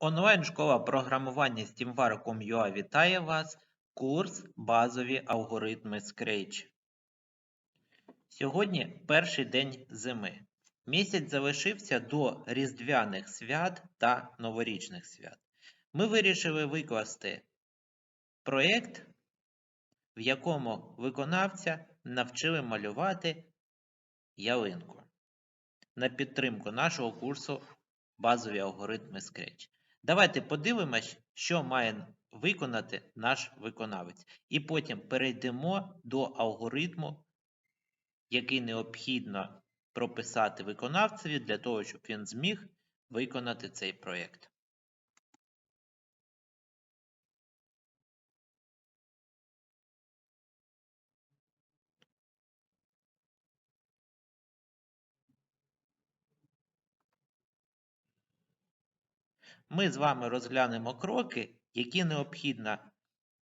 Онлайн-школа програмування SteamVar.com.ua вітає вас. Курс Базові алгоритми Scratch. Сьогодні перший день зими. Місяць залишився до Різдвяних свят та Новорічних свят. Ми вирішили викласти проєкт, в якому виконавця навчили малювати ялинку на підтримку нашого курсу Базові алгоритми Scratch. Давайте подивимось, що має виконати наш виконавець. І потім перейдемо до алгоритму, який необхідно прописати виконавцеві для того, щоб він зміг виконати цей проєкт. Ми з вами розглянемо кроки, які необхідно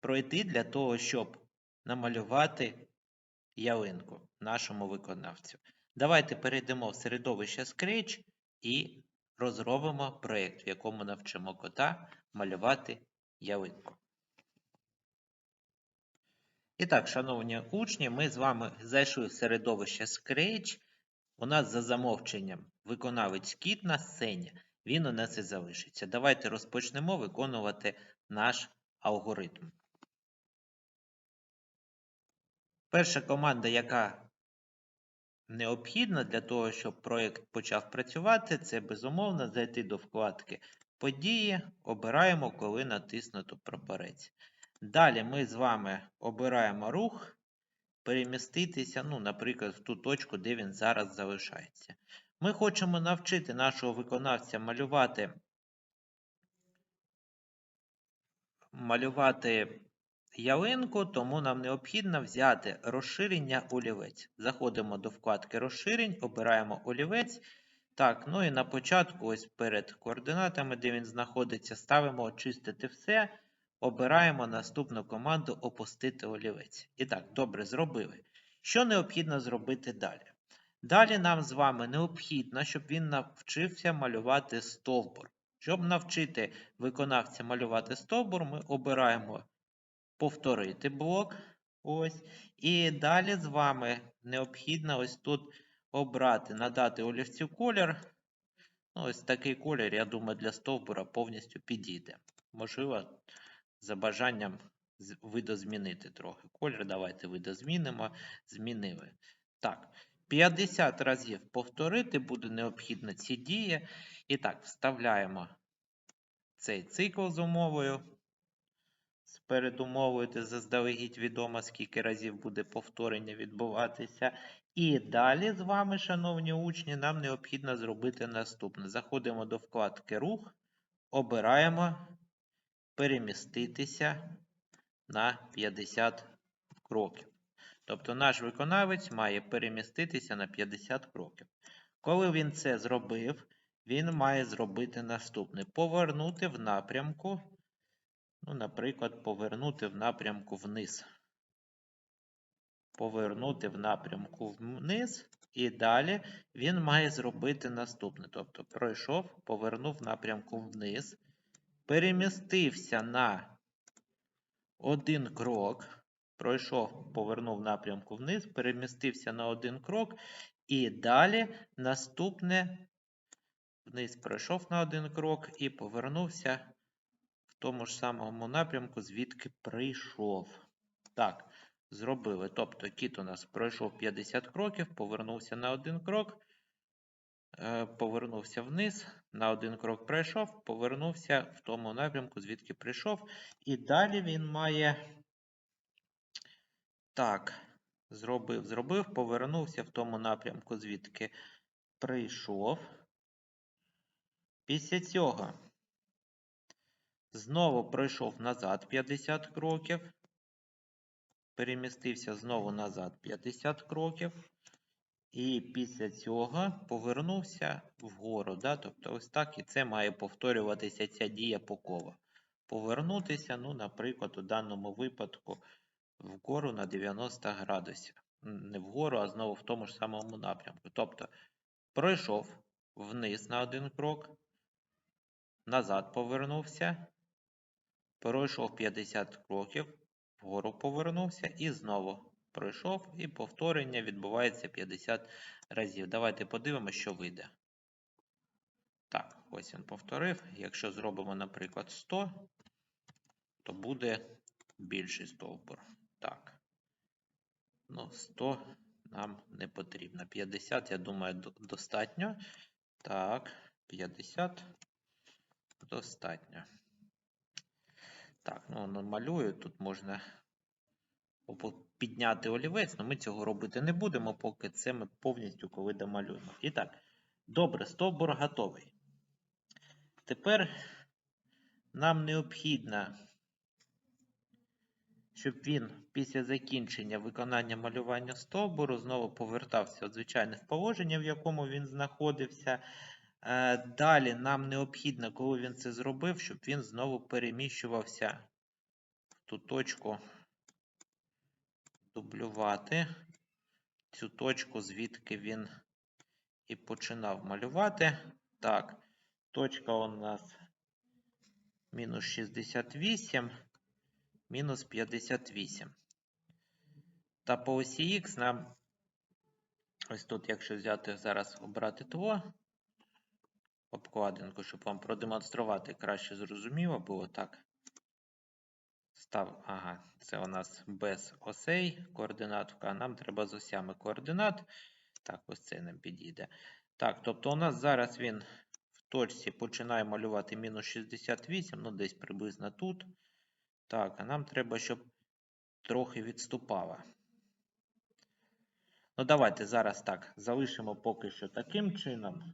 пройти для того, щоб намалювати ялинку нашому виконавцю. Давайте перейдемо в середовище Scratch і розробимо проєкт, в якому навчимо кота малювати ялинку. І так, шановні учні, ми з вами зайшли в середовище Scratch. У нас за замовченням виконавець кіт на сцені він у нас і залишиться. Давайте розпочнемо виконувати наш алгоритм. Перша команда, яка необхідна для того, щоб проєкт почав працювати, це безумовно зайти до вкладки Події, обираємо, коли натиснуто прапорець. Далі ми з вами обираємо рух, переміститися, ну, наприклад, в ту точку, де він зараз залишається. Ми хочемо навчити нашого виконавця малювати малювати ялинку, тому нам необхідно взяти розширення олівець. Заходимо до вкладки розширень, обираємо олівець. Так, ну і на початку, ось перед координатами, де він знаходиться, ставимо очистити все. Обираємо наступну команду Опустити олівець. І так, добре, зробили. Що необхідно зробити далі? Далі нам з вами необхідно, щоб він навчився малювати стовбур. Щоб навчити виконавця малювати стовбур, ми обираємо повторити блок. Ось. І далі з вами необхідно ось тут обрати, надати олівцю колір. Ну, Ось такий колір, я думаю, для стовбура повністю підійде. Можливо, за бажанням видозмінити трохи колір. Давайте видозмінимо. Змінили. Так. 50 разів повторити буде необхідно ці дії. І так, вставляємо цей цикл з умовою. З передумовою, де заздалегідь відомо, скільки разів буде повторення відбуватися. І далі з вами, шановні учні, нам необхідно зробити наступне. Заходимо до вкладки Рух, обираємо переміститися на 50 кроків. Тобто наш виконавець має переміститися на 50 кроків. Коли він це зробив, він має зробити наступне: повернути в напрямку, ну, наприклад, повернути в напрямку вниз. Повернути в напрямку вниз, і далі він має зробити наступне. Тобто, пройшов, повернув напрямку вниз, перемістився на один крок пройшов, повернув напрямку вниз, перемістився на один крок. І далі наступне вниз пройшов на один крок і повернувся в тому ж самому напрямку, звідки прийшов. Так, зробили. Тобто кіт у нас пройшов 50 кроків, повернувся на один крок. Е, повернувся вниз, на один крок пройшов, повернувся в тому напрямку, звідки прийшов. І далі він має так, зробив, зробив, повернувся в тому напрямку, звідки прийшов. Після цього знову пройшов назад 50 кроків. Перемістився знову назад 50 кроків. І після цього повернувся вгору. Да? Тобто, ось так і це має повторюватися ця дія по. Повернутися, ну, наприклад, у даному випадку вгору на 90 градусів. Не вгору, а знову в тому ж самому напрямку. Тобто пройшов вниз на один крок, назад повернувся, пройшов 50 кроків, вгору повернувся і знову пройшов, і повторення відбувається 50 разів. Давайте подивимося, що вийде. Так, ось він повторив. Якщо зробимо, наприклад, 100, то буде більший стовбур. Так. Ну, 100 нам не потрібно. 50, я думаю, достатньо. Так, 50 достатньо. Так, ну намалюю. Тут можна підняти олівець, але ми цього робити не будемо, поки це ми повністю коли домалюємо. І так, добре, стовбур готовий. Тепер нам необхідно, щоб він після закінчення виконання малювання стовбуру знову повертався от, звичайно в положення, в якому він знаходився. Е, Далі нам необхідно, коли він це зробив, щоб він знову переміщувався в ту точку, дублювати цю точку, звідки він і починав малювати. Так, точка у нас мінус 68, мінус 58. Та по осі Х нам, ось тут, якщо взяти зараз обрати ТО, обкладинку, щоб вам продемонструвати краще зрозуміло було так. Став, ага, це у нас без осей координатка, а нам треба з осями координат. Так, ось це нам підійде. Так, тобто у нас зараз він в точці починає малювати мінус 68, ну десь приблизно тут. Так, а нам треба, щоб трохи відступало. Ну, давайте зараз так, залишимо поки що таким чином.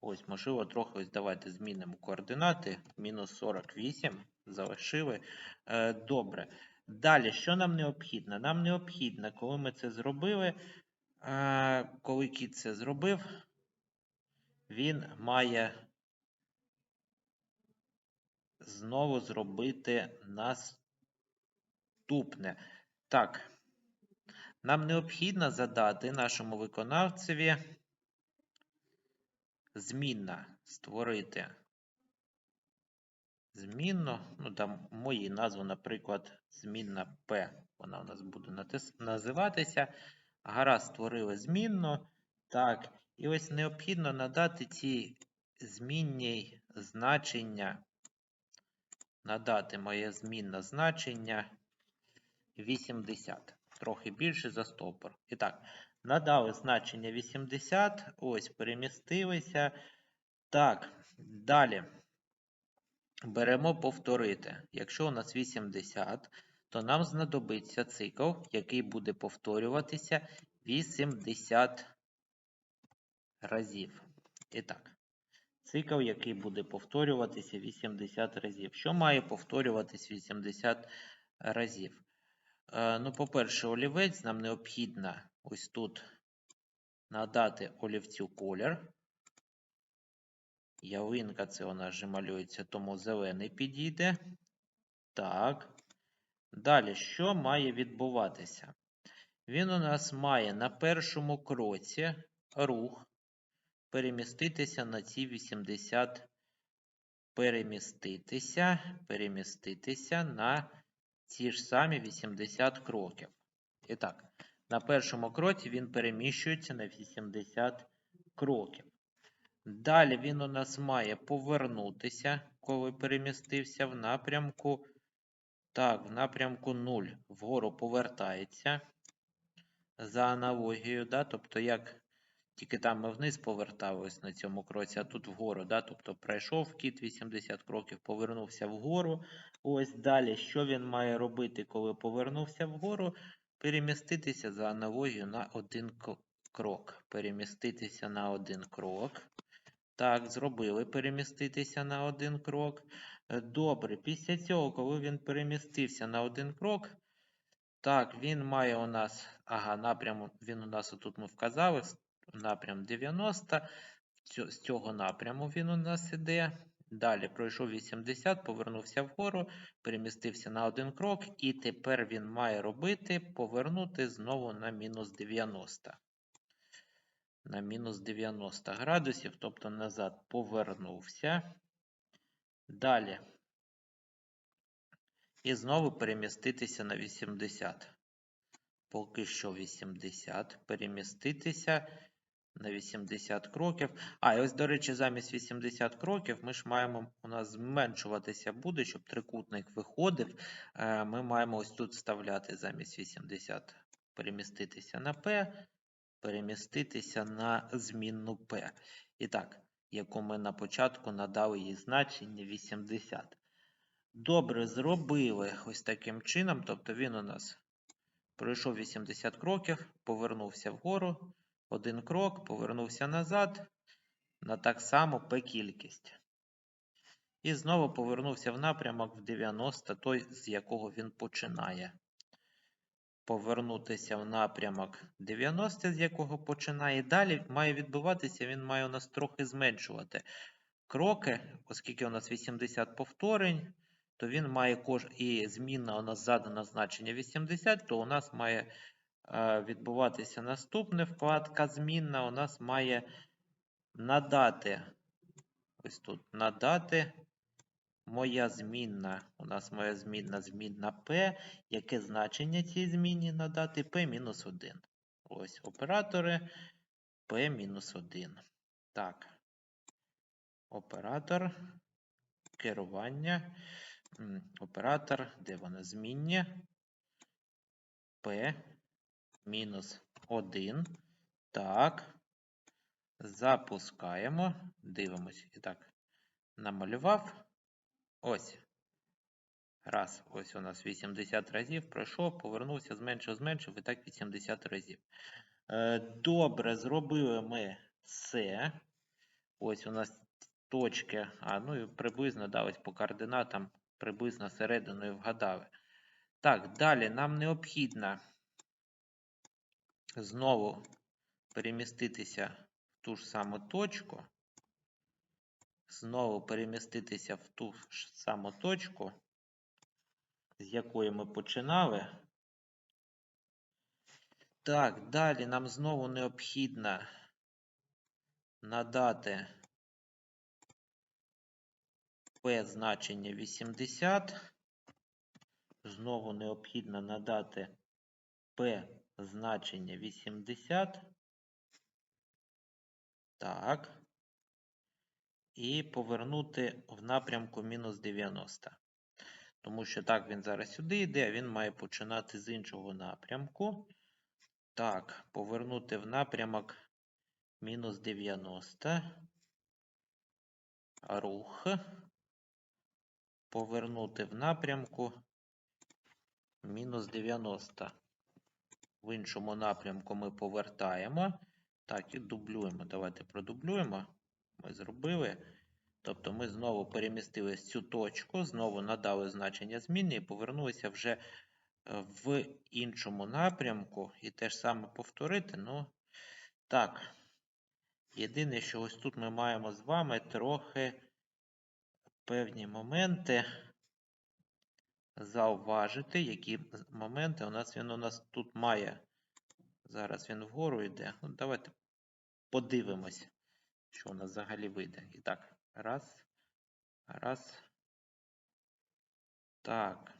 Ось, можливо, трохи ось давайте змінимо координати. Мінус 48 залишили. Е, добре. Далі, що нам необхідно? Нам необхідно, коли ми це зробили, е, коли кіт це зробив, він має знову зробити наступне. Так, нам необхідно задати нашому виконавцеві змінна створити змінну, ну там мої назву, наприклад, змінна P, вона у нас буде називатися. Гаразд створили змінну. Так, і ось необхідно надати цій змінній значення, надати моє змінне значення 80. Трохи більше за стовпор. І так, надали значення 80, ось перемістилися. Так, далі. Беремо повторити. Якщо у нас 80, то нам знадобиться цикл, який буде повторюватися 80 разів. І так, цикл, який буде повторюватися 80 разів. Що має повторюватись 80 разів? Е, ну, по-перше, олівець нам необхідно ось тут надати олівцю колір. Ялинка це у нас же малюється, тому зелений підійде. Так. Далі, що має відбуватися? Він у нас має на першому кроці рух переміститися на ці 80, переміститися, переміститися на ці ж самі 80 кроків. І так, на першому кроці він переміщується на 80 кроків. Далі він у нас має повернутися, коли перемістився в напрямку. Так, в напрямку 0 вгору повертається за аналогією, да? тобто, як тільки там ми вниз поверталися на цьому кроці, а тут вгору, да? тобто пройшов кіт 80 кроків, повернувся вгору. Ось далі, що він має робити, коли повернувся вгору? Переміститися за аналогією на один крок. Переміститися на один крок. Так, зробили переміститися на один крок. Е, Добре, після цього, коли він перемістився на один крок, так, він має у нас, ага, напрям, він у нас тут ми вказали, напрям 90. З цього напряму він у нас іде. Далі пройшов 80, повернувся вгору, перемістився на один крок, і тепер він має робити повернути знову на мінус 90 на мінус 90 градусів, тобто назад повернувся. Далі. І знову переміститися на 80. Поки що 80. Переміститися на 80 кроків. А, і ось, до речі, замість 80 кроків ми ж маємо, у нас зменшуватися буде, щоб трикутник виходив. Е, Ми маємо ось тут вставляти замість 80. Переміститися на P, переміститися на змінну P. І так, яку ми на початку надали їй значення 80. Добре, зробили ось таким чином. Тобто він у нас пройшов 80 кроків, повернувся вгору, один крок, повернувся назад на так само P кількість. І знову повернувся в напрямок в 90, той, з якого він починає. Повернутися в напрямок 90, з якого починає. Далі має відбуватися, він має у нас трохи зменшувати кроки, оскільки у нас 80 повторень, то він має кож... і змінна у нас задана значення 80, то у нас має відбуватися наступне вкладка змінна, у нас має надати, ось тут, надати моя змінна, у нас моя змінна змінна P, яке значення цій зміні надати P-1. Ось оператори P-1. Так. Оператор керування. Оператор, де вона зміння? P мінус 1. Так. Запускаємо. Дивимось. І так, намалював. Ось. Раз. Ось у нас 80 разів пройшов, повернувся, зменшив, зменшив, і так 80 разів. Е, Добре, зробили ми це. Ось у нас точки, а ну і приблизно да, ось по координатам, приблизно серединою вгадали. Так, далі нам необхідно знову переміститися в ту ж саму точку. Знову переміститися в ту ж саму точку, з якої ми починали. Так, далі нам знову необхідно надати P значення 80. Знову необхідно надати P значення 80. Так. І повернути в напрямку мінус 90. Тому що так, він зараз сюди йде, а він має починати з іншого напрямку. Так, повернути в напрямок мінус 90. Рух. Повернути в напрямку мінус 90. В іншому напрямку ми повертаємо. Так, і дублюємо. Давайте продублюємо. Ми зробили. Тобто ми знову перемістились цю точку, знову надали значення зміни і повернулися вже е, в іншому напрямку. І те ж саме повторити. Ну, так. Єдине, що ось тут ми маємо з вами трохи певні моменти зауважити, які моменти у нас він у нас тут має. Зараз він вгору йде. Ну, давайте подивимось, що у нас взагалі вийде. І так, раз, раз. Так.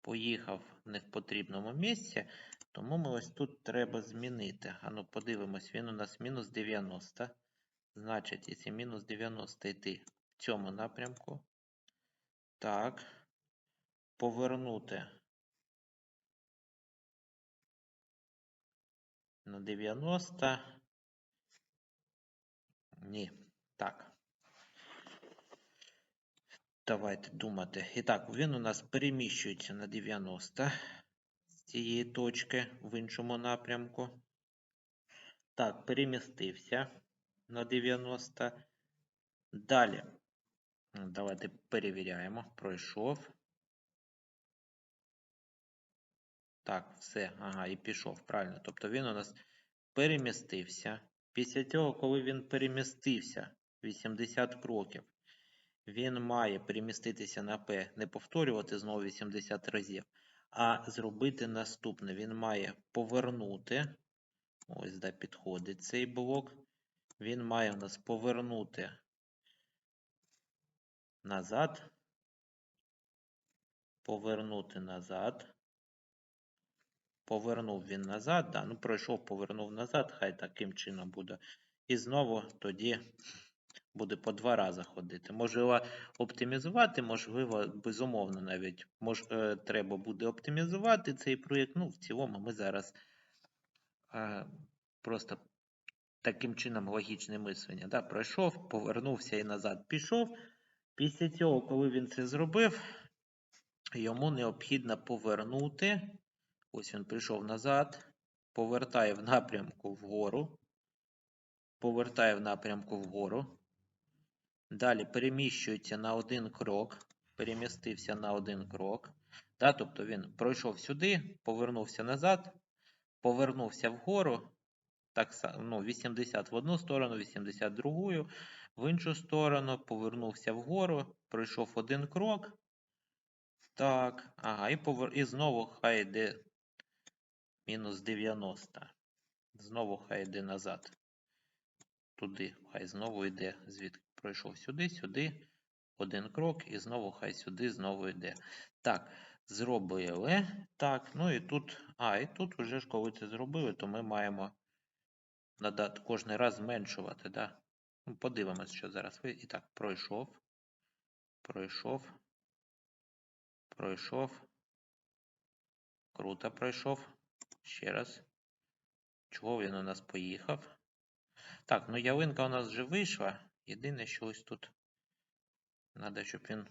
Поїхав не в потрібному місці, тому ми ось тут треба змінити. А ну подивимось, він у нас мінус 90. Значить, якщо мінус 90 йти в цьому напрямку. Так. Повернути на 90. Ні. Так. Давайте думати. І так, він у нас переміщується на 90 з цієї точки в іншому напрямку. Так, перемістився на 90. Далі. Давайте перевіряємо. Пройшов. Так, все. Ага, і пішов. Правильно. Тобто він у нас перемістився. Після цього, коли він перемістився 80 кроків, він має переміститися на P, не повторювати знову 80 разів, а зробити наступне. Він має повернути. Ось, де підходить цей блок. Він має у нас повернути назад, повернути назад. Повернув він назад, да, ну пройшов, повернув назад, хай таким чином буде. І знову тоді буде по два рази ходити. Можливо, оптимізувати, можливо, безумовно навіть мож, е, треба буде оптимізувати цей проєкт. Ну, в цілому ми зараз е, просто таким чином логічне мислення. Да? Пройшов, повернувся і назад пішов. Після цього, коли він це зробив, йому необхідно повернути. Ось він прийшов назад, повертає в напрямку вгору, повертає в напрямку вгору. Далі переміщується на один крок, перемістився на один крок. Да, тобто він пройшов сюди, повернувся назад, повернувся вгору. Так ну, 80 в одну сторону, 80 в другу, в іншу сторону, повернувся вгору, пройшов один крок. Так, ага, і, повер... і знову хай йде мінус 90. Знову хай йде назад. Туди, хай знову йде, звідки пройшов сюди, сюди, один крок, і знову хай сюди, знову йде. Так, зробили. Так, ну і тут, а, і тут вже ж коли це зробили, то ми маємо надати кожен раз зменшувати. Да? Ну, подивимось, що зараз. І так, пройшов, пройшов, пройшов. Круто пройшов. Ще раз. Чого він у нас поїхав? Так, ну ялинка у нас вже вийшла. Єдине, що ось тут. Треба, щоб він.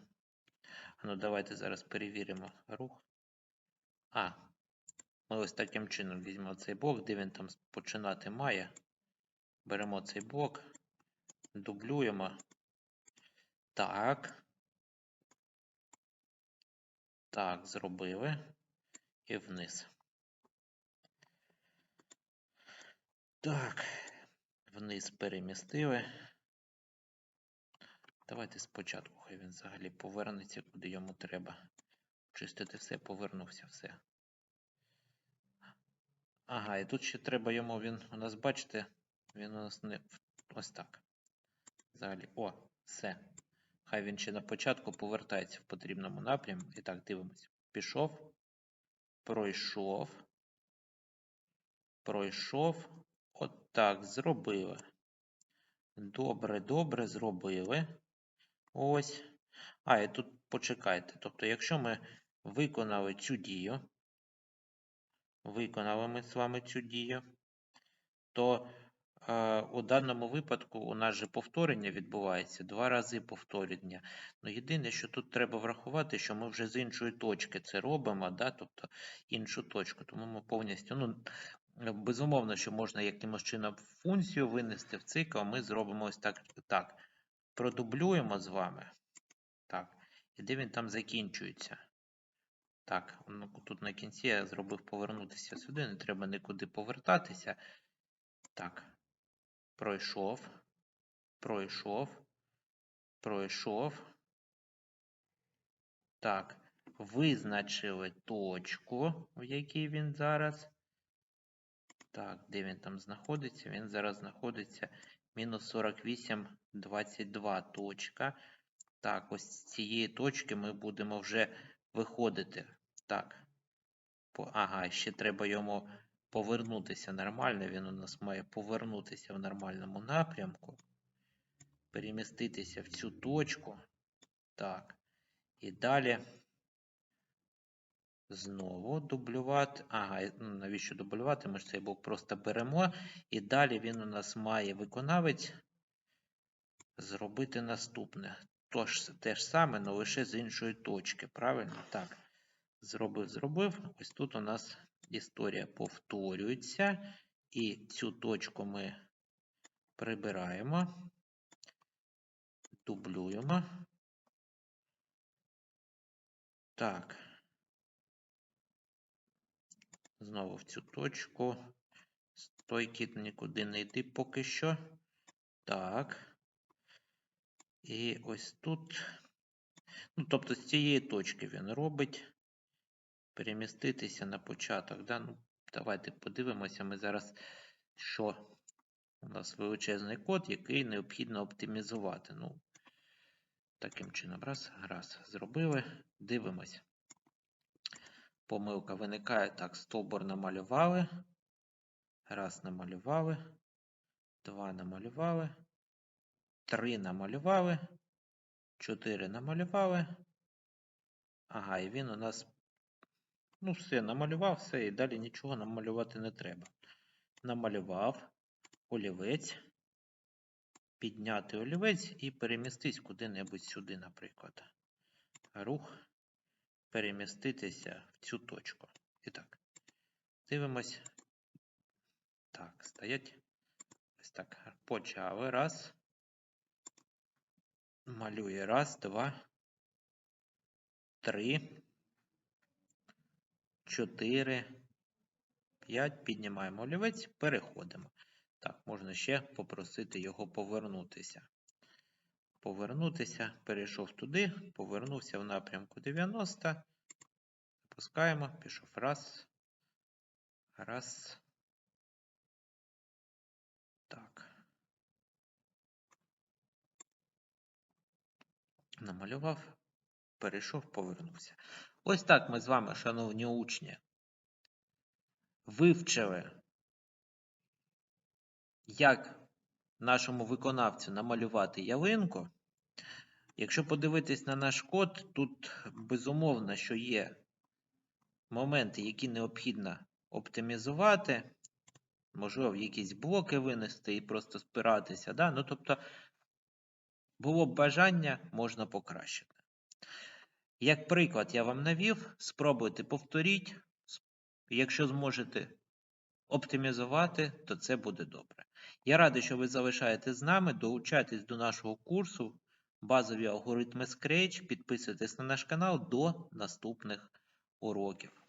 Ну, давайте зараз перевіримо рух. А, ми ось таким чином візьмемо цей блок, де він там починати має. Беремо цей блок, дублюємо. Так. Так, зробили. І вниз. Так, вниз перемістили. Давайте спочатку, хай він взагалі повернеться, куди йому треба. Чистити все, повернувся все. Ага, і тут ще треба йому, він у нас, бачите, він у нас не ось так. Взагалі, о, все. Хай він ще на початку повертається в потрібному напрямку. І так, дивимося. Пішов, пройшов, пройшов. От так, зробили. Добре, добре, зробили. Ось. А, і тут почекайте. Тобто, якщо ми виконали цю дію, виконали ми з вами цю дію, то е, у даному випадку у нас же повторення відбувається два рази повторення. Ну, єдине, що тут треба врахувати, що ми вже з іншої точки це робимо, да? тобто іншу точку. Тому ми повністю, ну, безумовно, що можна якимось чином функцію винести в цикл, ми зробимо ось так. так. Продублюємо з вами. Так, і де він там закінчується? Так, ну, тут на кінці я зробив повернутися сюди, не треба нікуди повертатися. Так, пройшов, пройшов, пройшов. Так, визначили точку, в якій він зараз. Так, де він там знаходиться? Він зараз знаходиться мінус 48, 22 точка. Так, ось з цієї точки ми будемо вже виходити. Так. Ага, ще треба йому повернутися нормально. Він у нас має повернутися в нормальному напрямку. Переміститися в цю точку. Так. І далі. Знову дублювати. Ага, ну, навіщо дублювати? Ми ж цей блок просто беремо. І далі він у нас має виконавець зробити наступне. Тож, те ж саме, але лише з іншої точки. Правильно? Так. Зробив, зробив. Ось тут у нас історія повторюється. І цю точку ми прибираємо, дублюємо. Так. Знову в цю точку. Стойки нікуди не йти поки що. Так. І ось тут. Ну, тобто з цієї точки він робить. Переміститися на початок. Да? Ну, Давайте подивимося. Ми зараз, що у нас величезний код, який необхідно оптимізувати. Ну, Таким чином, раз, раз, зробили. Дивимось. Помилка виникає. Так, стовбур намалювали. Раз намалювали. Два намалювали. Три намалювали. Чотири намалювали. Ага, і він у нас. Ну, все, намалював все, і далі нічого намалювати не треба. Намалював олівець. Підняти олівець і перемістись куди-небудь сюди, наприклад. Рух переміститися в цю точку. І так, дивимось. Так, стоять. Ось так. Почали. Раз. Малює. Раз, два, три, чотири, п'ять. Піднімаємо олівець, переходимо. Так, можна ще попросити його повернутися. Повернутися, перейшов туди, повернувся в напрямку 90. Запускаємо, пішов раз. Раз. Так. Намалював, перейшов, повернувся. Ось так ми з вами, шановні учні, вивчили, як нашому виконавцю намалювати ялинку. Якщо подивитись на наш код, тут безумовно, що є моменти, які необхідно оптимізувати, можливо, якісь блоки винести і просто спиратися. Да? Ну, тобто, було б бажання, можна покращити. Як приклад я вам навів, спробуйте повторіть. Якщо зможете оптимізувати, то це буде добре. Я радий, що ви залишаєтесь з нами, долучайтесь до нашого курсу базові алгоритми Scratch, підписуйтесь на наш канал. До наступних уроків.